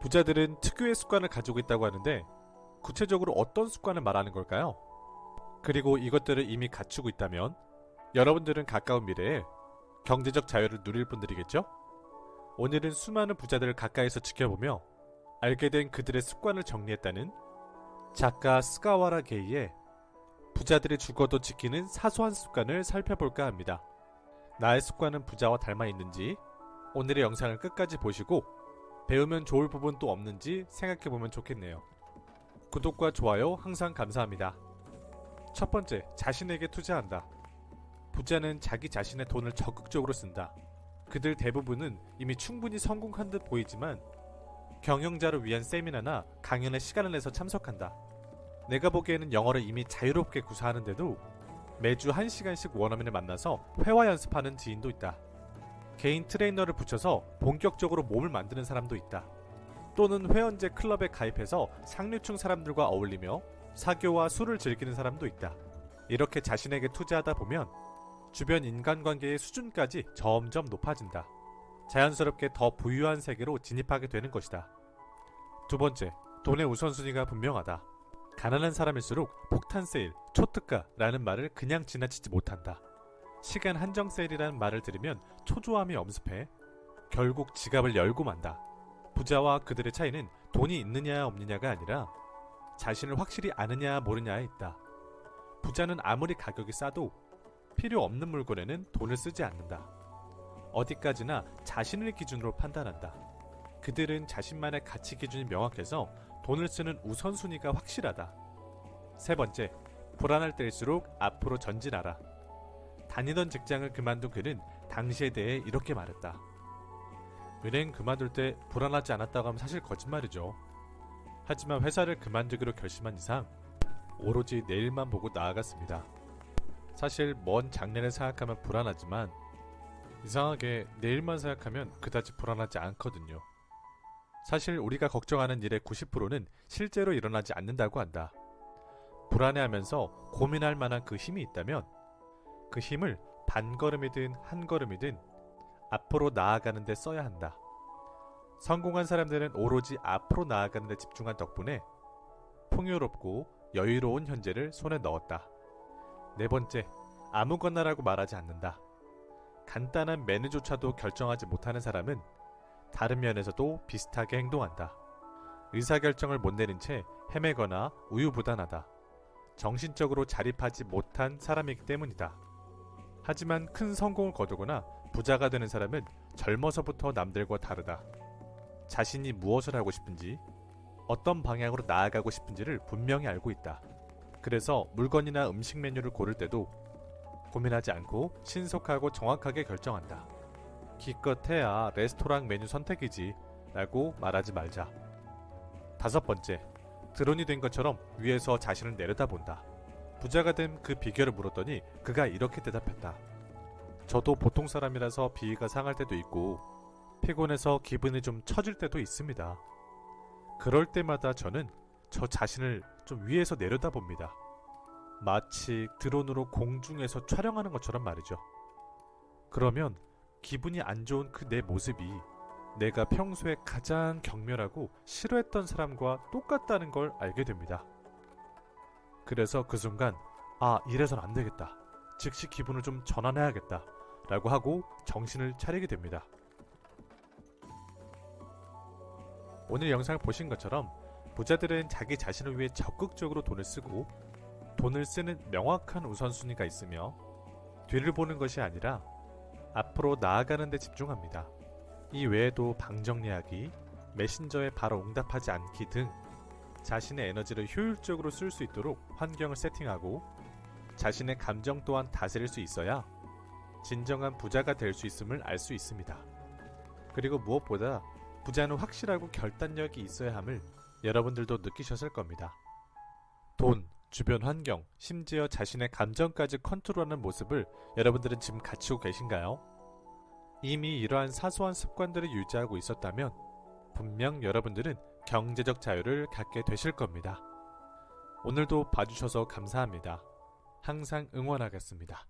부자들은 특유의 습관을 가지고 있다고 하는데 구체적으로 어떤 습관을 말하는 걸까요? 그리고 이것들을 이미 갖추고 있다면 여러분들은 가까운 미래에 경제적 자유를 누릴 분들이겠죠? 오늘은 수많은 부자들을 가까이서 지켜보며 알게 된 그들의 습관을 정리했다는 작가 스가와라 게이의 부자들이 죽어도 지키는 사소한 습관을 살펴볼까 합니다. 나의 습관은 부자와 닮아 있는지 오늘의 영상을 끝까지 보시고 배우면 좋을 부분 또 없는지 생각해보면 좋겠네요. 구독과 좋아요 항상 감사합니다. 첫 번째, 자신에게 투자한다. 부자는 자기 자신의 돈을 적극적으로 쓴다. 그들 대부분은 이미 충분히 성공한 듯 보이지만 경영자를 위한 세미나나 강연에 시간을 내서 참석한다. 내가 보기에는 영어를 이미 자유롭게 구사하는데도 매주 1시간씩 원어민을 만나서 회화 연습하는 지인도 있다. 개인 트레이너를 붙여서 본격적으로 몸을 만드는 사람도 있다. 또는 회원제 클럽에 가입해서 상류층 사람들과 어울리며 사교와 술을 즐기는 사람도 있다. 이렇게 자신에게 투자하다 보면 주변 인간관계의 수준까지 점점 높아진다. 자연스럽게 더 부유한 세계로 진입하게 되는 것이다. 두 번째, 돈의 우선순위가 분명하다. 가난한 사람일수록 폭탄 세일, 초특가라는 말을 그냥 지나치지 못한다. 시간 한정 세일이라는 말을 들으면 초조함이 엄습해 결국 지갑을 열고 만다. 부자와 그들의 차이는 돈이 있느냐 없느냐가 아니라 자신을 확실히 아느냐 모르냐에 있다. 부자는 아무리 가격이 싸도 필요 없는 물건에는 돈을 쓰지 않는다. 어디까지나 자신을 기준으로 판단한다. 그들은 자신만의 가치 기준이 명확해서 돈을 쓰는 우선순위가 확실하다. 세 번째, 불안할 때일수록 앞으로 전진하라. 다니던 직장을 그만둔 그는 당시에 대해 이렇게 말했다. 은행 그만둘 때 불안하지 않았다고 하면 사실 거짓말이죠. 하지만 회사를 그만두기로 결심한 이상 오로지 내일만 보고 나아갔습니다. 사실 먼 장래를 생각하면 불안하지만 이상하게 내일만 생각하면 그다지 불안하지 않거든요. 사실 우리가 걱정하는 일의 90%는 실제로 일어나지 않는다고 한다. 불안해하면서 고민할 만한 그 힘이 있다면 그 힘을 반걸음이든 한 걸음이든 앞으로 나아가는 데 써야 한다. 성공한 사람들은 오로지 앞으로 나아가는 데 집중한 덕분에 풍요롭고 여유로운 현재를 손에 넣었다. 네 번째, 아무거나라고 말하지 않는다. 간단한 메뉴조차도 결정하지 못하는 사람은 다른 면에서도 비슷하게 행동한다. 의사결정을 못 내린 채 헤매거나 우유부단하다. 정신적으로 자립하지 못한 사람이기 때문이다. 하지만 큰 성공을 거두거나 부자가 되는 사람은 젊어서부터 남들과 다르다. 자신이 무엇을 하고 싶은지, 어떤 방향으로 나아가고 싶은지를 분명히 알고 있다. 그래서 물건이나 음식 메뉴를 고를 때도 고민하지 않고 신속하고 정확하게 결정한다. 기껏해야 레스토랑 메뉴 선택이지 라고 말하지 말자. 다섯 번째, 드론이 된 것처럼 위에서 자신을 내려다본다. 부자가 된 그 비결을 물었더니 그가 이렇게 대답했다. 저도 보통 사람이라서 비위가 상할 때도 있고 피곤해서 기분이 좀 처질 때도 있습니다. 그럴 때마다 저는 저 자신을 좀 위에서 내려다 봅니다. 마치 드론으로 공중에서 촬영하는 것처럼 말이죠. 그러면 기분이 안 좋은 그 내 모습이 내가 평소에 가장 경멸하고 싫어했던 사람과 똑같다는 걸 알게 됩니다. 그래서 그 순간, 아, 이래선 안 되겠다. 즉시 기분을 좀 전환해야겠다. 라고 하고 정신을 차리게 됩니다. 오늘 영상을 보신 것처럼 부자들은 자기 자신을 위해 적극적으로 돈을 쓰고 돈을 쓰는 명확한 우선순위가 있으며 뒤를 보는 것이 아니라 앞으로 나아가는 데 집중합니다. 이 외에도 방 정리하기, 메신저에 바로 응답하지 않기 등 자신의 에너지를 효율적으로 쓸 수 있도록 환경을 세팅하고 자신의 감정 또한 다스릴 수 있어야 진정한 부자가 될 수 있음을 알 수 있습니다. 그리고 무엇보다 부자는 확실하고 결단력이 있어야 함을 여러분들도 느끼셨을 겁니다. 돈, 주변 환경, 심지어 자신의 감정까지 컨트롤하는 모습을 여러분들은 지금 갖추고 계신가요? 이미 이러한 사소한 습관들을 유지하고 있었다면 분명 여러분들은 경제적 자유를 갖게 되실 겁니다. 오늘도 봐주셔서 감사합니다. 항상 응원하겠습니다.